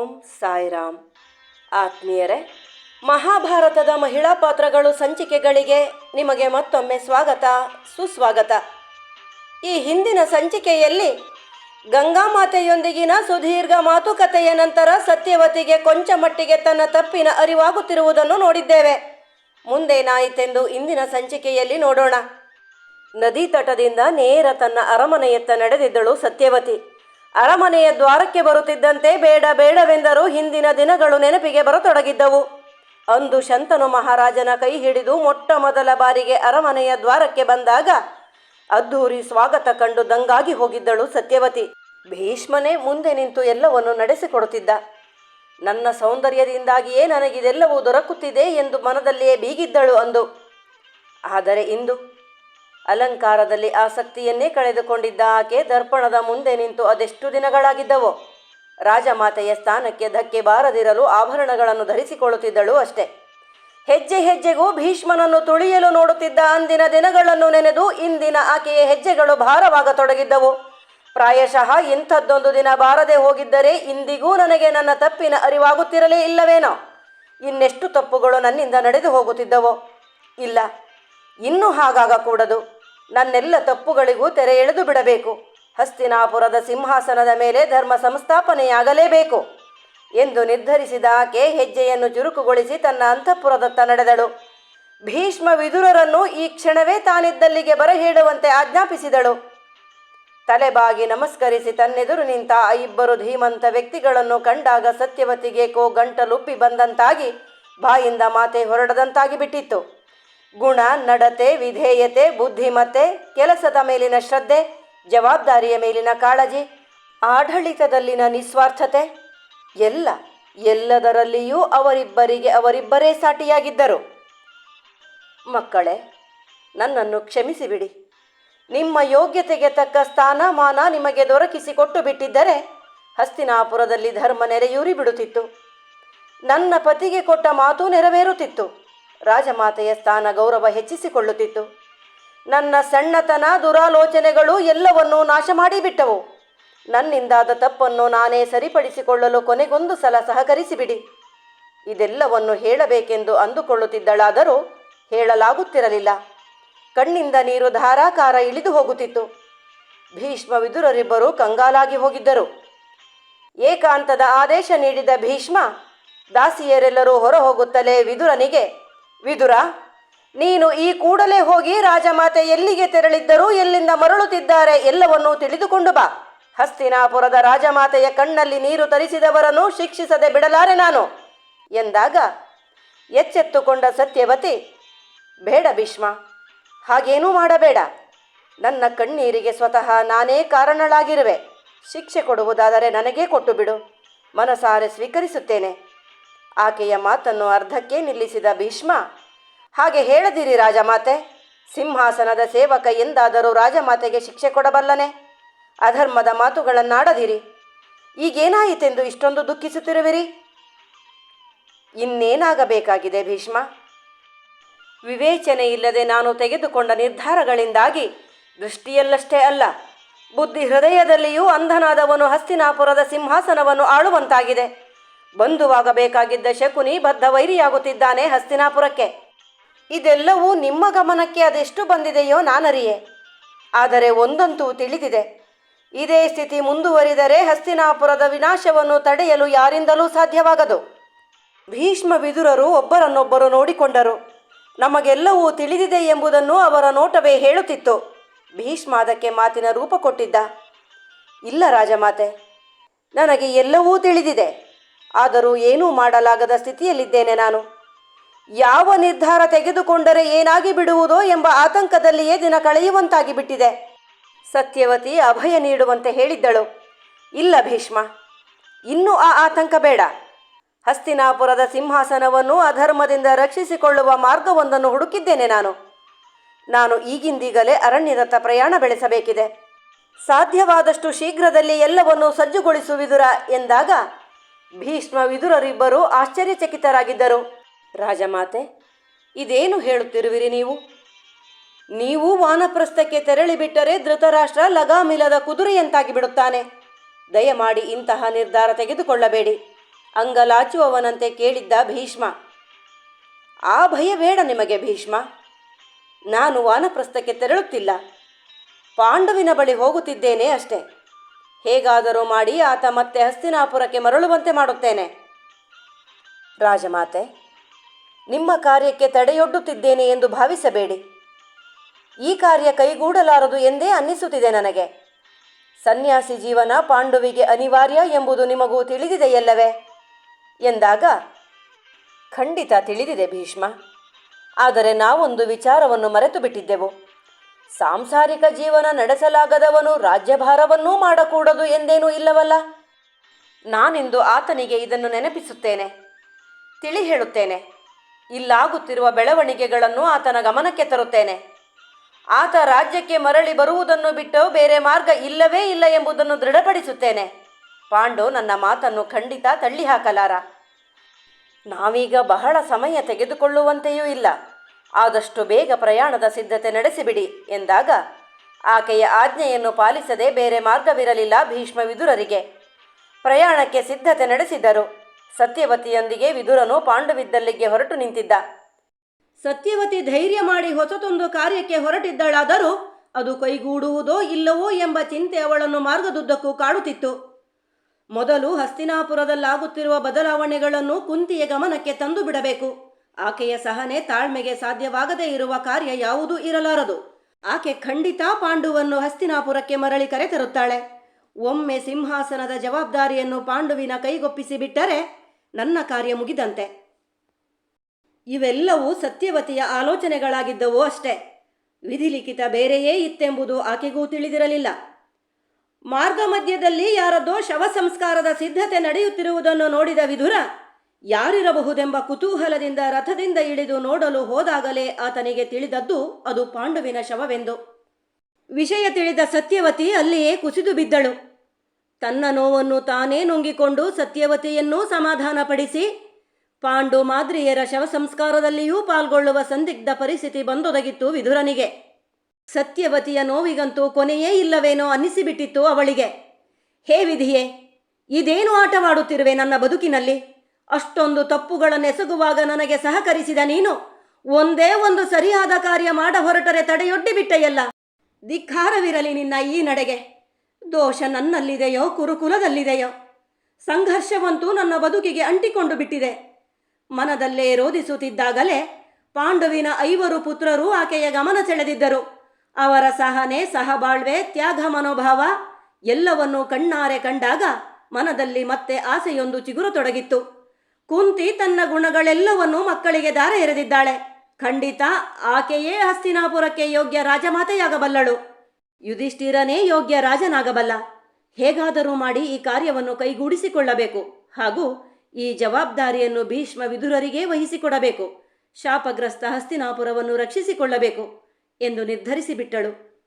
ಓಂ ಸಾಯಿರಾಮ್. ಆತ್ಮೀಯರೇ, ಮಹಾಭಾರತದ ಮಹಿಳಾ ಪಾತ್ರಗಳು ಸಂಚಿಕೆಗಳಿಗೆ ನಿಮಗೆ ಮತ್ತೊಮ್ಮೆ ಸ್ವಾಗತ, ಸುಸ್ವಾಗತ. ಈ ಹಿಂದಿನ ಸಂಚಿಕೆಯಲ್ಲಿ ಗಂಗಾ ಮಾತೆಯೊಂದಿಗಿನ ಸುದೀರ್ಘ ಮಾತುಕತೆಯ ನಂತರ ಸತ್ಯವತಿಗೆ ಕೊಂಚ ಮಟ್ಟಿಗೆ ತನ್ನ ತಪ್ಪಿನ ಅರಿವಾಗುತ್ತಿರುವುದನ್ನು ನೋಡಿದ್ದೇವೆ. ಮುಂದೇನಾಯಿತೆಂದು ಇಂದಿನ ಸಂಚಿಕೆಯಲ್ಲಿ ನೋಡೋಣ. ನದಿ ತಟದಿಂದ ನೇರ ತನ್ನ ಅರಮನೆಯತ್ತ ನಡೆದಿದ್ದಳು ಸತ್ಯವತಿ. ಅರಮನೆಯ ದ್ವಾರಕ್ಕೆ ಬರುತ್ತಿದ್ದಂತೆ ಬೇಡ ಬೇಡವೆಂದರೂ ಹಿಂದಿನ ದಿನಗಳು ನೆನಪಿಗೆ ಬರತೊಡಗಿದ್ದವು. ಅಂದು ಶಂತನು ಮಹಾರಾಜನ ಕೈ ಹಿಡಿದು ಮೊಟ್ಟ ಮೊದಲ ಬಾರಿಗೆ ಅರಮನೆಯ ದ್ವಾರಕ್ಕೆ ಬಂದಾಗ ಅದ್ಧೂರಿ ಸ್ವಾಗತ ಕಂಡು ದಂಗಾಗಿ ಹೋಗಿದ್ದಳು ಸತ್ಯವತಿ. ಭೀಷ್ಮನೇ ಮುಂದೆ ನಿಂತು ಎಲ್ಲವನ್ನು ನಡೆಸಿಕೊಡುತ್ತಿದ್ದ. ನನ್ನ ಸೌಂದರ್ಯದಿಂದಾಗಿಯೇ ನನಗಿದೆಲ್ಲವೂ ದೊರಕುತ್ತಿದೆ ಎಂದು ಮನದಲ್ಲಿಯೇ ಬೀಗಿದ್ದಳು ಅಂದು. ಆದರೆ ಇಂದು ಅಲಂಕಾರದಲ್ಲಿ ಆಸಕ್ತಿಯನ್ನೇ ಕಳೆದುಕೊಂಡಿದ್ದ ಆಕೆ ದರ್ಪಣದ ಮುಂದೆ ನಿಂತು ಅದೆಷ್ಟು ದಿನಗಳಾಗಿದ್ದವೋ. ರಾಜಮಾತೆಯ ಸ್ಥಾನಕ್ಕೆ ಧಕ್ಕೆ ಬಾರದಿರಲು ಆಭರಣಗಳನ್ನು ಧರಿಸಿಕೊಳ್ಳುತ್ತಿದ್ದಳು ಅಷ್ಟೆ. ಹೆಜ್ಜೆ ಹೆಜ್ಜೆಗೂ ಭೀಷ್ಮನನ್ನು ತುಳಿಯಲು ನೋಡುತ್ತಿದ್ದ ಅಂದಿನ ದಿನಗಳನ್ನು ನೆನೆದು ಇಂದಿನ ಆಕೆಯ ಹೆಜ್ಜೆಗಳು ಭಾರವಾಗತೊಡಗಿದ್ದವು. ಪ್ರಾಯಶಃ ಇಂಥದ್ದೊಂದು ದಿನ ಬಾರದೆ ಹೋಗಿದ್ದರೆ ಇಂದಿಗೂ ನನಗೆ ನನ್ನ ತಪ್ಪಿನ ಅರಿವಾಗುತ್ತಿರಲೇ ಇಲ್ಲವೇನೋ. ಇನ್ನೆಷ್ಟು ತಪ್ಪುಗಳು ನನ್ನಿಂದ ನಡೆದು ಹೋಗುತ್ತಿದ್ದವೋ. ಇಲ್ಲ ಇನ್ನೂ ಹಾಗಾಗಕೂಡದು ನನ್ನೆಲ್ಲ ತಪ್ಪುಗಳಿಗೂ ತೆರೆ ಎಳೆದು ಬಿಡಬೇಕು. ಹಸ್ತಿನಾಪುರದ ಸಿಂಹಾಸನದ ಮೇಲೆ ಧರ್ಮ ಸಂಸ್ಥಾಪನೆಯಾಗಲೇಬೇಕು. ಎಂದು ನಿರ್ಧರಿಸಿದ ಆಕೆ ಹೆಜ್ಜೆಯನ್ನು ಚುರುಕುಗೊಳಿಸಿ ತನ್ನ ಅಂತಃಪುರದತ್ತ ನಡೆದಳು. ಭೀಷ್ಮ ವಿದುರರನ್ನು ಈ ಕ್ಷಣವೇ ತಾನಿದ್ದಲ್ಲಿಗೆ ಬರಹೇಳುವಂತೆ ಆಜ್ಞಾಪಿಸಿದಳು. ತಲೆಬಾಗಿ ನಮಸ್ಕರಿಸಿ ತನ್ನೆದುರು ನಿಂತ ಆ ಇಬ್ಬರು ಧೀಮಂತ ವ್ಯಕ್ತಿಗಳನ್ನು ಕಂಡಾಗ ಸತ್ಯವತಿಗೆ ಕೋ ಗಂಟಲುಪ್ಪಿ ಬಂದಂತಾಗಿ ಬಾಯಿಂದ ಮಾತೆ ಹೊರಡದಂತಾಗಿ ಬಿಟ್ಟಿತ್ತು. ಗುಣ, ನಡತೆ, ವಿಧೇಯತೆ, ಬುದ್ಧಿಮತ್ತೆ, ಕೆಲಸದ ಮೇಲಿನ ಶ್ರದ್ಧೆ, ಜವಾಬ್ದಾರಿಯ ಮೇಲಿನ ಕಾಳಜಿ, ಆಡಳಿತದಲ್ಲಿನ ನಿಸ್ವಾರ್ಥತೆ, ಎಲ್ಲ, ಎಲ್ಲದರಲ್ಲಿಯೂ ಅವರಿಬ್ಬರಿಗೆ ಅವರಿಬ್ಬರೇ ಸಾಟಿಯಾಗಿದ್ದರು. ಮಕ್ಕಳೇ, ನನ್ನನ್ನು ಕ್ಷಮಿಸಿಬಿಡಿ. ನಿಮ್ಮ ಯೋಗ್ಯತೆಗೆ ತಕ್ಕ ಸ್ಥಾನಮಾನ ನಿಮಗೆ ದೊರಕಿಸಿಕೊಟ್ಟು ಬಿಟ್ಟಿದ್ದರೆ, ಹಸ್ತಿನಾಪುರದಲ್ಲಿ ಧರ್ಮ ನೆರೆಯೂರಿ ಬಿಡುತ್ತಿತ್ತು. ನನ್ನ ಪತಿಗೆ ಕೊಟ್ಟ ಮಾತು ನೆರವೇರುತ್ತಿತ್ತು. ರಾಜಮಾತೆಯ ಸ್ಥಾನ ಗೌರವ ಹೆಚ್ಚಿಸಿಕೊಳ್ಳುತ್ತಿತ್ತು. ನನ್ನ ಸಣ್ಣತನ ದುರಾಲೋಚನೆಗಳು ಎಲ್ಲವನ್ನೂ ನಾಶ ಮಾಡಿಬಿಟ್ಟವು. ನನ್ನಿಂದಾದ ತಪ್ಪನ್ನು ನಾನೇ ಸರಿಪಡಿಸಿಕೊಳ್ಳಲು ಕೊನೆಗೊಂದು ಸಲ ಸಹಕರಿಸಿಬಿಡಿ. ಇದೆಲ್ಲವನ್ನು ಹೇಳಬೇಕೆಂದು ಅಂದುಕೊಳ್ಳುತ್ತಿದ್ದಳಾದರೂ ಹೇಳಲಾಗುತ್ತಿರಲಿಲ್ಲ. ಕಣ್ಣಿಂದ ನೀರು ಧಾರಾಕಾರ ಇಳಿದು ಹೋಗುತ್ತಿತ್ತು. ಭೀಷ್ಮ ವಿದುರರಿಬ್ಬರು ಕಂಗಾಲಾಗಿ ಹೋಗಿದ್ದರು. ಏಕಾಂತದ ಆದೇಶ ನೀಡಿದ ಭೀಷ್ಮ, ದಾಸಿಯರೆಲ್ಲರೂ ಹೊರ ಹೋಗುತ್ತಲೇ ವಿದುರನಿಗೆ ವಿದುರ, ನೀನು ಈ ಕೂಡಲೇ ಹೋಗಿ ರಾಜಮಾತೆ ಎಲ್ಲಿಗೆ ತೆರಳಿದ್ದರೂ ಎಲ್ಲಿಂದ ಮರಳುತ್ತಿದ್ದಾರೆ ಎಲ್ಲವನ್ನೂ ತಿಳಿದುಕೊಂಡು ಬಾ. ಹಸ್ತಿನಾಪುರದ ರಾಜಮಾತೆಯ ಕಣ್ಣಲ್ಲಿ ನೀರು ತರಿಸಿದವರನ್ನು ಶಿಕ್ಷಿಸದೆ ಬಿಡಲಾರೆ ನಾನು. ಎಂದಾಗ ಎಚ್ಚೆತ್ತುಕೊಂಡ ಸತ್ಯವತಿ, ಬೇಡ ಭೀಷ್ಮ, ಹಾಗೇನೂ ಮಾಡಬೇಡ. ನನ್ನ ಕಣ್ಣೀರಿಗೆ ಸ್ವತಃ ನಾನೇ ಕಾರಣಳಾಗಿರುವೆ. ಶಿಕ್ಷೆ ಕೊಡುವುದಾದರೆ ನನಗೇ ಕೊಟ್ಟು ಬಿಡು. ಮನಸಾರೆ ಸ್ವೀಕರಿಸುತ್ತೇನೆ. ಆಕೆಯ ಮಾತನ್ನು ಅರ್ಧಕ್ಕೆ ನಿಲ್ಲಿಸಿದ ಭೀಷ್ಮ, ಹಾಗೆ ಹೇಳದಿರಿ ರಾಜಮಾತೆ, ಸಿಂಹಾಸನದ ಸೇವಕ ಎಂದಾದರೂ ರಾಜಮಾತೆಗೆ ಶಿಕ್ಷೆ ಕೊಡಬಲ್ಲನೆ? ಅಧರ್ಮದ ಮಾತುಗಳನ್ನಾಡದಿರಿ, ಈಗೇನಾಯಿತೆಂದು ಇಷ್ಟೊಂದು ದುಃಖಿಸುತ್ತಿರುವಿರಿ? ಇನ್ನೇನಾಗಬೇಕಾಗಿದೆ ಭೀಷ್ಮ? ವಿವೇಚನೆ ಇಲ್ಲದೆ ನಾನು ತೆಗೆದುಕೊಂಡ ನಿರ್ಧಾರಗಳಿಂದಾಗಿ ದೃಷ್ಟಿಯಲ್ಲಷ್ಟೇ ಅಲ್ಲ ಬುದ್ಧಿ ಹೃದಯದಲ್ಲಿಯೂ ಅಂಧನಾದವನು ಹಸ್ತಿನಾಪುರದ ಸಿಂಹಾಸನವನ್ನು ಆಳುವಂತಾಗಿದೆ. ಬಂಧುವಾಗಬೇಕಾಗಿದ್ದ ಶಕುನಿ ಬದ್ಧ ವೈರಿಯಾಗುತ್ತಿದ್ದಾನೆ ಹಸ್ತಿನಾಪುರಕ್ಕೆ. ಇದೆಲ್ಲವೂ ನಿಮ್ಮ ಗಮನಕ್ಕೆ ಅದೆಷ್ಟು ಬಂದಿದೆಯೋ ನಾನರಿಯೆ. ಆದರೆ ಒಂದಂತೂ ತಿಳಿದಿದೆ. ಇದೇ ಸ್ಥಿತಿ ಮುಂದುವರಿದರೆ ಹಸ್ತಿನಾಪುರದ ವಿನಾಶವನ್ನು ತಡೆಯಲು ಯಾರಿಂದಲೂ ಸಾಧ್ಯವಾಗದು. ಭೀಷ್ಮ ವಿದುರರು ಒಬ್ಬರನ್ನೊಬ್ಬರು ನೋಡಿಕೊಂಡರು. ನಮಗೆಲ್ಲವೂ ತಿಳಿದಿದೆ ಎಂಬುದನ್ನು ಅವರ ನೋಟವೇ ಹೇಳುತ್ತಿತ್ತು. ಭೀಷ್ಮ ಅದಕ್ಕೆ ಮಾತಿನ ರೂಪ ಕೊಟ್ಟಿದ್ದ. ಇಲ್ಲ ರಾಜಮಾತೆ, ನನಗೆ ಎಲ್ಲವೂ ತಿಳಿದಿದೆ. ಆದರೂ ಏನೂ ಮಾಡಲಾಗದ ಸ್ಥಿತಿಯಲ್ಲಿದ್ದೇನೆ ನಾನು. ಯಾವ ನಿರ್ಧಾರ ತೆಗೆದುಕೊಂಡರೆ ಏನಾಗಿ ಬಿಡುವುದೋ ಎಂಬ ಆತಂಕದಲ್ಲಿಯೇ ದಿನ ಕಳೆಯುವಂತಾಗಿ ಬಿಟ್ಟಿದೆ ಸತ್ಯವತಿ ಅಭಯ ನೀಡುವಂತೆ ಹೇಳಿದ್ದಳು. ಇಲ್ಲ ಭೀಷ್ಮ, ಇನ್ನೂ ಆ ಆತಂಕ ಬೇಡ. ಹಸ್ತಿನಾಪುರದ ಸಿಂಹಾಸನವನ್ನು ಅಧರ್ಮದಿಂದ ರಕ್ಷಿಸಿಕೊಳ್ಳುವ ಮಾರ್ಗವೊಂದನ್ನು ಹುಡುಕಿದ್ದೇನೆ ನಾನು. ನಾನು ಈಗಿಂದೀಗಲೇ ಅರಣ್ಯದತ್ತ ಪ್ರಯಾಣ ಬೆಳೆಸಬೇಕಿದೆ. ಸಾಧ್ಯವಾದಷ್ಟು ಶೀಘ್ರದಲ್ಲಿ ಎಲ್ಲವನ್ನೂ ಸಜ್ಜುಗೊಳಿಸುವಿದುರ ಎಂದಾಗ ಭೀಷ್ಮ ವಿದುರರಿಬ್ಬರು ಆಶ್ಚರ್ಯಚಕಿತರಾಗಿದ್ದರು. ರಾಜಮಾತೆ, ಇದೇನು ಹೇಳುತ್ತಿರುವಿರಿ ನೀವು? ನೀವು ವಾನಪ್ರಸ್ಥಕ್ಕೆ ತೆರಳಿ ಬಿಟ್ಟರೆ ಧೃತರಾಷ್ಟ್ರ ಲಗಾಮಿಲದ ಕುದುರೆಯಂತಾಗಿ ಬಿಡುತ್ತಾನೆ. ದಯಮಾಡಿ ಇಂತಹ ನಿರ್ಧಾರ ತೆಗೆದುಕೊಳ್ಳಬೇಡಿ. ಅಂಗಲಾಚುವವನಂತೆ ಕೇಳಿದ್ದ ಭೀಷ್ಮ, ಆ ಭಯ ಬೇಡ ನಿಮಗೆ ಭೀಷ್ಮ. ನಾನು ವಾನಪ್ರಸ್ಥಕ್ಕೆ ತೆರಳುತ್ತಿಲ್ಲ. ಪಾಂಡುವಿನ ಬಳಿ ಹೋಗುತ್ತಿದ್ದೇನೆ ಅಷ್ಟೇ. ಹೇಗಾದರೂ ಮಾಡಿ ಆತ ಮತ್ತೆ ಹಸ್ತಿನಾಪುರಕ್ಕೆ ಮರಳುವಂತೆ ಮಾಡುತ್ತೇನೆ. ರಾಜಮಾತೆ, ನಿಮ್ಮ ಕಾರ್ಯಕ್ಕೆ ತಡೆಯೊಡ್ಡುತ್ತಿದ್ದೇನೆ ಎಂದು ಭಾವಿಸಬೇಡಿ. ಈ ಕಾರ್ಯ ಕೈಗೂಡಲಾರದು ಎಂದೇ ಅನ್ನಿಸುತ್ತಿದೆ ನನಗೆ. ಸನ್ಯಾಸಿ ಜೀವನ ಪಾಂಡುವಿಗೆ ಅನಿವಾರ್ಯ ಎಂಬುದು ನಿಮಗೂ ತಿಳಿದಿದೆಯಲ್ಲವೇ? ಎಂದಾಗ, ಖಂಡಿತ ತಿಳಿದಿದೆ ಭೀಷ್ಮ. ಆದರೆ ನಾವೊಂದು ವಿಚಾರವನ್ನು ಮರೆತು ಬಿಟ್ಟಿದ್ದೆವು ಸಾಂಸಾರಿಕ ಜೀವನ ನಡೆಸಲಾಗದವನು ರಾಜ್ಯಭಾರವನ್ನೂ ಮಾಡಕೂಡದು ಎಂದೇನೂ ಇಲ್ಲವಲ್ಲ? ನಾನಿಂದು ಆತನಿಗೆ ಇದನ್ನು ನೆನಪಿಸುತ್ತೇನೆ, ತಿಳಿ ಹೇಳುತ್ತೇನೆ. ಇಲ್ಲಾಗುತ್ತಿರುವ ಬೆಳವಣಿಗೆಗಳನ್ನು ಆತನ ಗಮನಕ್ಕೆ ತರುತ್ತೇನೆ. ಆತ ರಾಜ್ಯಕ್ಕೆ ಮರಳಿ ಬರುವುದನ್ನು ಬಿಟ್ಟು ಬೇರೆ ಮಾರ್ಗ ಇಲ್ಲವೇ ಇಲ್ಲ ಎಂಬುದನ್ನು ದೃಢಪಡಿಸುತ್ತೇನೆ. ಪಾಂಡು ನನ್ನ ಮಾತನ್ನು ಖಂಡಿತ ತಳ್ಳಿ ಹಾಕಲಾರ ನಾವೀಗ ಬಹಳ ಸಮಯ ತೆಗೆದುಕೊಳ್ಳುವಂತೆಯೂ ಇಲ್ಲ. ಆದಷ್ಟು ಬೇಗ ಪ್ರಯಾಣದ ಸಿದ್ಧತೆ ನಡೆಸಿಬಿಡಿ ಎಂದಾಗ ಆಕೆಯ ಆಜ್ಞೆಯನ್ನು ಪಾಲಿಸದೆ ಬೇರೆ ಮಾರ್ಗವಿರಲಿಲ್ಲ ಭೀಷ್ಮ ವಿದುರರಿಗೆ ಪ್ರಯಾಣಕ್ಕೆ ಸಿದ್ಧತೆ ನಡೆಸಿದರು. ಸತ್ಯವತಿಯೊಂದಿಗೆ ವಿದುರನು ಪಾಂಡುವಿದ್ದಲ್ಲಿಗೆ ಹೊರಟು ನಿಂತಿದ್ದ. ಸತ್ಯವತಿ ಧೈರ್ಯ ಮಾಡಿ ಹೊಸತೊಂದು ಕಾರ್ಯಕ್ಕೆ ಹೊರಟಿದ್ದಳಾದರೂ ಅದು ಕೈಗೂಡುವುದೋ ಇಲ್ಲವೋ ಎಂಬ ಚಿಂತೆ ಅವಳನ್ನು ಮಾರ್ಗದುದ್ದಕ್ಕೂ ಕಾಡುತ್ತಿತ್ತು. ಮೊದಲು ಹಸ್ತಿನಾಪುರದಲ್ಲಾಗುತ್ತಿರುವ ಬದಲಾವಣೆಗಳನ್ನು ಕುಂತಿಯ ಗಮನಕ್ಕೆ ತಂದು ಬಿಡಬೇಕು. ಆಕೆಯ ಸಹನೆ ತಾಳ್ಮೆಗೆ ಸಾಧ್ಯವಾಗದೇ ಇರುವ ಕಾರ್ಯ ಯಾವುದೂ ಇರಲಾರದು. ಆಕೆ ಖಂಡಿತ ಪಾಂಡುವನ್ನು ಹಸ್ತಿನಾಪುರಕ್ಕೆ ಮರಳಿ ಕರೆ ತರುತ್ತಾಳೆ ಒಮ್ಮೆ ಸಿಂಹಾಸನದ ಜವಾಬ್ದಾರಿಯನ್ನು ಪಾಂಡುವಿನ ಕೈಗೊಪ್ಪಿಸಿ ಬಿಟ್ಟರೆ ನನ್ನ ಕಾರ್ಯ ಮುಗಿದಂತೆ. ಇವೆಲ್ಲವೂ ಸತ್ಯವತಿಯ ಆಲೋಚನೆಗಳಾಗಿದ್ದವು ಅಷ್ಟೇ. ವಿಧಿಲಿಖಿತ ಬೇರೆಯೇ ಇತ್ತೆಂಬುದು ಆಕೆಗೂ ತಿಳಿದಿರಲಿಲ್ಲ. ಮಾರ್ಗ ಮಧ್ಯದಲ್ಲಿ ಯಾರದ್ದೋ ಶವ ಸಂಸ್ಕಾರದ ಸಿದ್ಧತೆ ನಡೆಯುತ್ತಿರುವುದನ್ನು ನೋಡಿದ ವಿಧುರ ಯಾರಿರಬಹುದೆಂಬ ಕುತೂಹಲದಿಂದ ರಥದಿಂದ ಇಳಿದು ನೋಡಲು ಹೋದಾಗಲೇ ಆತನಿಗೆ ತಿಳಿದದ್ದು ಅದು ಪಾಂಡುವಿನ ಶವವೆಂದು. ವಿಷಯ ತಿಳಿದ ಸತ್ಯವತಿ ಅಲ್ಲಿಯೇ ಕುಸಿದು ಬಿದ್ದಳು. ತನ್ನ ನೋವನ್ನು ತಾನೇ ನುಂಗಿಕೊಂಡು ಸತ್ಯವತಿಯನ್ನೂ ಸಮಾಧಾನಪಡಿಸಿ, ಪಾಂಡು ಮಾದ್ರಿಯರ ಶವ ಸಂಸ್ಕಾರದಲ್ಲಿಯೂ ಪಾಲ್ಗೊಳ್ಳುವ ಸಂದಿಗ್ಧ ಪರಿಸ್ಥಿತಿ ಬಂದೊದಗಿತ್ತು ವಿಧುರನಿಗೆ ಸತ್ಯವತಿಯ ನೋವಿಗಂತೂ ಕೊನೆಯೇ ಇಲ್ಲವೇನೋ ಅನ್ನಿಸಿಬಿಟ್ಟಿತ್ತು ಅವಳಿಗೆ. ಹೇ ವಿಧಿಯೇ, ಇದೇನು ಆಟವಾಡುತ್ತಿರುವೆ ನನ್ನ ಬದುಕಿನಲ್ಲಿ? ಅಷ್ಟೊಂದು ತಪ್ಪುಗಳನ್ನೆಸಗುವಾಗ ನನಗೆ ಸಹಕರಿಸಿದ ನೀನು. ಒಂದೇ ಒಂದು ಸರಿಯಾದ ಕಾರ್ಯ ಮಾಡ ಹೊರಟರೆ ತಡೆಯೊಡ್ಡಿ ಬಿಟ್ಟೆಯಲ್ಲ ಧಿಕ್ಕಾರವಿರಲಿ ನಿನ್ನ ಈ ನಡೆಗೆ. ದೋಷ ನನ್ನಲ್ಲಿದೆಯೋ, ಕುರುಕುಲದಲ್ಲಿದೆಯೋ? ಸಂಘರ್ಷವಂತೂ ನನ್ನ ಬದುಕಿಗೆ ಅಂಟಿಕೊಂಡು ಬಿಟ್ಟಿದೆ. ಮನದಲ್ಲೇ ರೋಧಿಸುತ್ತಿದ್ದಾಗಲೇ ಪಾಂಡುವಿನ ಐವರು ಪುತ್ರರು ಆಕೆಯ ಗಮನ ಸೆಳೆದಿದ್ದರು. ಅವರ ಸಹನೆ, ಸಹಬಾಳ್ವೆ, ತ್ಯಾಗ ಮನೋಭಾವ ಎಲ್ಲವನ್ನೂ ಕಣ್ಣಾರೆ ಕಂಡಾಗ ಮನದಲ್ಲಿ ಮತ್ತೆ ಆಸೆಯೊಂದು ಚಿಗುರತೊಡಗಿತ್ತು. ಕುಂತಿ ತನ್ನ ಗುಣಗಳೆಲ್ಲವನ್ನೂ ಮಕ್ಕಳಿಗೆ ದಾರ ಎರೆದಿದ್ದಾಳೆ. ಖಂಡಿತ ಆಕೆಯೇ ಹಸ್ತಿನಾಪುರಕ್ಕೆ ಯೋಗ್ಯ ರಾಜಮಾತೆಯಾಗಬಲ್ಲಳು. ಯುಧಿಷ್ಠಿರನೇ ಯೋಗ್ಯ ರಾಜನಾಗಬಲ್ಲ. ಹೇಗಾದರೂ ಮಾಡಿ ಈ ಕಾರ್ಯವನ್ನು ಕೈಗೂಡಿಸಿಕೊಳ್ಳಬೇಕು. ಹಾಗೂ ಈ ಜವಾಬ್ದಾರಿಯನ್ನು ಭೀಷ್ಮ ವಿದುರರಿಗೆ ವಹಿಸಿಕೊಡಬೇಕು. ಶಾಪಗ್ರಸ್ತ ಹಸ್ತಿನಾಪುರವನ್ನು ರಕ್ಷಿಸಿಕೊಳ್ಳಬೇಕು ಎಂದು ನಿರ್ಧರಿಸಿಬಿಟ್ಟಳು.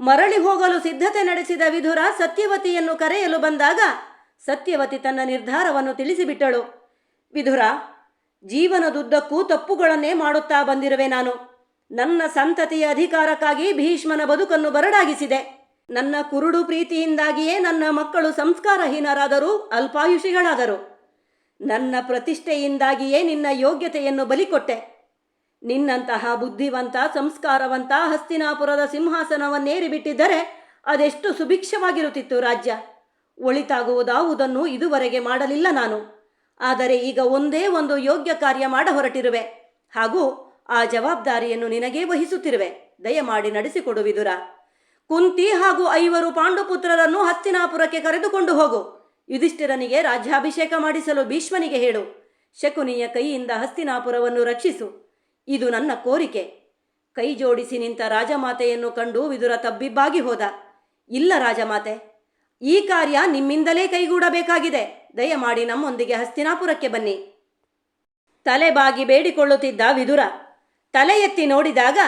ಮರಳಿ ಹೋಗಲು ಸಿದ್ಧತೆ ನಡೆಸಿದ ವಿಧುರ ಸತ್ಯವತಿಯನ್ನು ಕರೆಯಲು ಬಂದಾಗ ಸತ್ಯವತಿ ತನ್ನ ನಿರ್ಧಾರವನ್ನು ತಿಳಿಸಿಬಿಟ್ಟಳು. ವಿಧುರ, ಜೀವನದುದ್ದಕ್ಕೂ ತಪ್ಪುಗಳನ್ನೇ ಮಾಡುತ್ತಾ ಬಂದಿರುವೆ ನಾನು. ನನ್ನ ಸಂತತಿಯ ಅಧಿಕಾರಕ್ಕಾಗಿ ಭೀಷ್ಮನ ಬದುಕನ್ನು ಬರಡಾಗಿಸಿದೆ. ನನ್ನ ಕುರುಡು ಪ್ರೀತಿಯಿಂದಾಗಿಯೇ ನನ್ನ ಮಕ್ಕಳು ಸಂಸ್ಕಾರಹೀನರಾದರೂ ಅಲ್ಪಾಯುಷಿಗಳಾದರು. ನನ್ನ ಪ್ರತಿಷ್ಠೆಯಿಂದಾಗಿಯೇ ನಿನ್ನ ಯೋಗ್ಯತೆಯನ್ನು ಬಲಿಕೊಟ್ಟೆ. ನಿನ್ನಂತಹ ಬುದ್ಧಿವಂತ, ಸಂಸ್ಕಾರವಂತ ಹಸ್ತಿನಾಪುರದ ಸಿಂಹಾಸನವನ್ನೇರಿಬಿಟ್ಟಿದ್ದರೆ ಅದೆಷ್ಟು ಸುಭಿಕ್ಷವಾಗಿರುತ್ತಿತ್ತು ರಾಜ್ಯ. ಒಳಿತಾಗುವುದಾವುದನ್ನು ಇದುವರೆಗೆ ಮಾಡಲಿಲ್ಲ ನಾನು. ಆದರೆ ಈಗ ಒಂದೇ ಒಂದು ಯೋಗ್ಯ ಕಾರ್ಯ ಮಾಡ ಹೊರಟಿರುವೆ. ಹಾಗೂ ಆ ಜವಾಬ್ದಾರಿಯನ್ನು ನಿನಗೇ ವಹಿಸುತ್ತಿರುವೆ. ದಯಮಾಡಿ ನಡೆಸಿಕೊಡುವಿದುರ ಕುಂತಿ ಹಾಗೂ ಐವರು ಪಾಂಡುಪುತ್ರರನ್ನು ಹಸ್ತಿನಾಪುರಕ್ಕೆ ಕರೆದುಕೊಂಡು ಹೋಗು. ಯುಧಿಷ್ಠಿರನಿಗೆ ರಾಜ್ಯಾಭಿಷೇಕ ಮಾಡಿಸಲು ಭೀಷ್ಮನಿಗೆ ಹೇಳು. ಶಕುನಿಯ ಕೈಯಿಂದ ಹಸ್ತಿನಾಪುರವನ್ನು ರಕ್ಷಿಸು. ಇದು ನನ್ನ ಕೋರಿಕೆ. ಕೈ ಜೋಡಿಸಿ ನಿಂತ ರಾಜಮಾತೆಯನ್ನು ಕಂಡು ವಿದುರ ತಬ್ಬಿಬ್ಬಾಗಿ ಹೋದ. ಇಲ್ಲ ರಾಜಮಾತೆ ಈ ಕಾರ್ಯ ನಿಮ್ಮಿಂದಲೇ ಕೈಗೂಡಬೇಕಾಗಿದೆ. ದಯಮಾಡಿ ನಮ್ಮೊಂದಿಗೆ ಹಸ್ತಿನಾಪುರಕ್ಕೆ ಬನ್ನಿ. ತಲೆಬಾಗಿ ಬೇಡಿಕೊಳ್ಳುತ್ತಿದ್ದ ವಿದುರ ತಲೆ ಎತ್ತಿ ನೋಡಿದಾಗ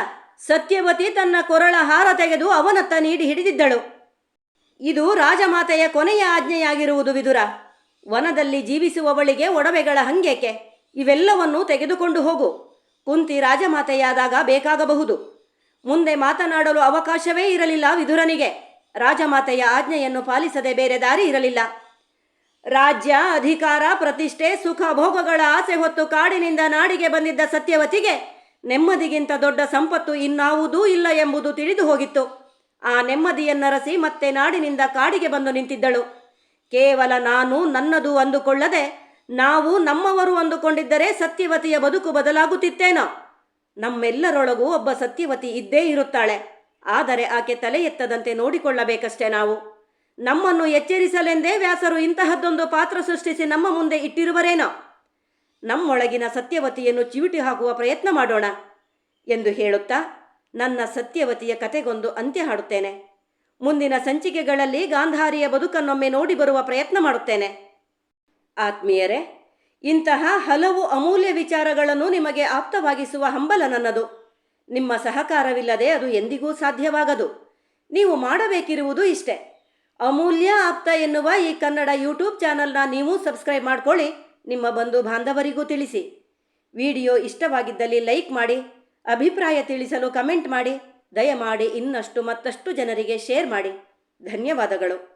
ಸತ್ಯವತಿ ತನ್ನ ಕೊರಳ ಹಾರ ತೆಗೆದು ಅವನತ್ತ ನೀಡಿ ಹಿಡಿದಿದ್ದಳು. ಇದು ರಾಜಮಾತೆಯ ಕೊನೆಯ ಆಜ್ಞೆಯಾಗಿರುವುದು ವಿದುರ. ವನದಲ್ಲಿ ಜೀವಿಸುವವಳಿಗೆ ಒಡವೆಗಳ ಹಂಗೇಕೆ? ಇವೆಲ್ಲವನ್ನೂ ತೆಗೆದುಕೊಂಡು ಹೋಗು. ಕುಂತಿ ರಾಜಮಾತೆಯಾದಾಗ ಬೇಕಾಗಬಹುದು. ಮುಂದೆ ಮಾತನಾಡಲು ಅವಕಾಶವೇ ಇರಲಿಲ್ಲ ವಿದುರನಿಗೆ. ರಾಜಮಾತೆಯ ಆಜ್ಞೆಯನ್ನು ಪಾಲಿಸದೆ ಬೇರೆ ದಾರಿ ಇರಲಿಲ್ಲ. ರಾಜ್ಯ, ಅಧಿಕಾರ, ಪ್ರತಿಷ್ಠೆ, ಸುಖ, ಭೋಗಗಳ ಆಸೆ ಹೊತ್ತು ಕಾಡಿನಿಂದ ನಾಡಿಗೆ ಬಂದಿದ್ದ ಸತ್ಯವತಿಗೆ ನೆಮ್ಮದಿಗಿಂತ ದೊಡ್ಡ ಸಂಪತ್ತು ಇನ್ನಾವುದೂ ಇಲ್ಲ ಎಂಬುದು ತಿಳಿದು ಹೋಗಿತ್ತು. ಆ ನೆಮ್ಮದಿಯನ್ನರಸಿ ಮತ್ತೆ ನಾಡಿನಿಂದ ಕಾಡಿಗೆ ಬಂದು ನಿಂತಿದ್ದಳು. ಕೇವಲ ನಾನು ನನ್ನದು ಅಂದುಕೊಳ್ಳದೆ ನಾವು ನಮ್ಮವರು ಅಂದುಕೊಂಡಿದ್ದರೆ ಸತ್ಯವತಿಯ ಬದುಕು ಬದಲಾಗುತ್ತಿತ್ತೇನೋ? ನಮ್ಮೆಲ್ಲರೊಳಗೂ ಒಬ್ಬ ಸತ್ಯವತಿ ಇದ್ದೇ ಇರುತ್ತಾಳೆ. ಆದರೆ ಆಕೆ ತಲೆ ಎತ್ತದಂತೆ ನೋಡಿಕೊಳ್ಳಬೇಕಷ್ಟೇ ನಾವು. ನಮ್ಮನ್ನು ಎಚ್ಚರಿಸಲೆಂದೇ ವ್ಯಾಸರು ಇಂತಹದ್ದೊಂದು ಪಾತ್ರ ಸೃಷ್ಟಿಸಿ ನಮ್ಮ ಮುಂದೆ ಇಟ್ಟಿರುವರೇನೋ? ನಮ್ಮೊಳಗಿನ ಸತ್ಯವತಿಯನ್ನು ಚಿವಿಟಿ ಹಾಕುವ ಪ್ರಯತ್ನ ಮಾಡೋಣ ಎಂದು ಹೇಳುತ್ತಾ ನನ್ನ ಸತ್ಯವತಿಯ ಕತೆಗೊಂದು ಅಂತ್ಯ ಹಾಡುತ್ತೇನೆ. ಮುಂದಿನ ಸಂಚಿಕೆಗಳಲ್ಲಿ ಗಾಂಧಾರಿಯ ಬದುಕನ್ನೊಮ್ಮೆ ನೋಡಿ ಬರುವ ಪ್ರಯತ್ನ ಮಾಡುತ್ತೇನೆ. ಆತ್ಮೀಯರೇ, ಇಂತಹ ಹಲವು ಅಮೂಲ್ಯ ವಿಚಾರಗಳನ್ನು ನಿಮಗೆ ಆಪ್ತವಾಗಿಸುವ ಹಂಬಲ ನನ್ನದು. ನಿಮ್ಮ ಸಹಕಾರವಿಲ್ಲದೆ ಅದು ಎಂದಿಗೂ ಸಾಧ್ಯವಾಗದು. ನೀವು ಮಾಡಬೇಕಿರುವುದು ಇಷ್ಟೇ. ಅಮೂಲ್ಯ ಆಪ್ತ ಎನ್ನುವ ಈ ಕನ್ನಡ ಯೂಟ್ಯೂಬ್ ಚಾನಲ್ನ ನೀವು ಸಬ್ಸ್ಕ್ರೈಬ್ ಮಾಡ್ಕೊಳ್ಳಿ. ನಿಮ್ಮ ಬಂಧು ಬಾಂಧವರಿಗೂ ತಿಳಿಸಿ. ವಿಡಿಯೋ ಇಷ್ಟವಾಗಿದ್ದಲ್ಲಿ ಲೈಕ್ ಮಾಡಿ, ಅಭಿಪ್ರಾಯ ತಿಳಿಸಲು ಕಮೆಂಟ್ ಮಾಡಿ, ದಯಮಾಡಿ ಇನ್ನಷ್ಟು ಮತ್ತಷ್ಟು ಜನರಿಗೆ ಶೇರ್ ಮಾಡಿ. ಧನ್ಯವಾದಗಳು.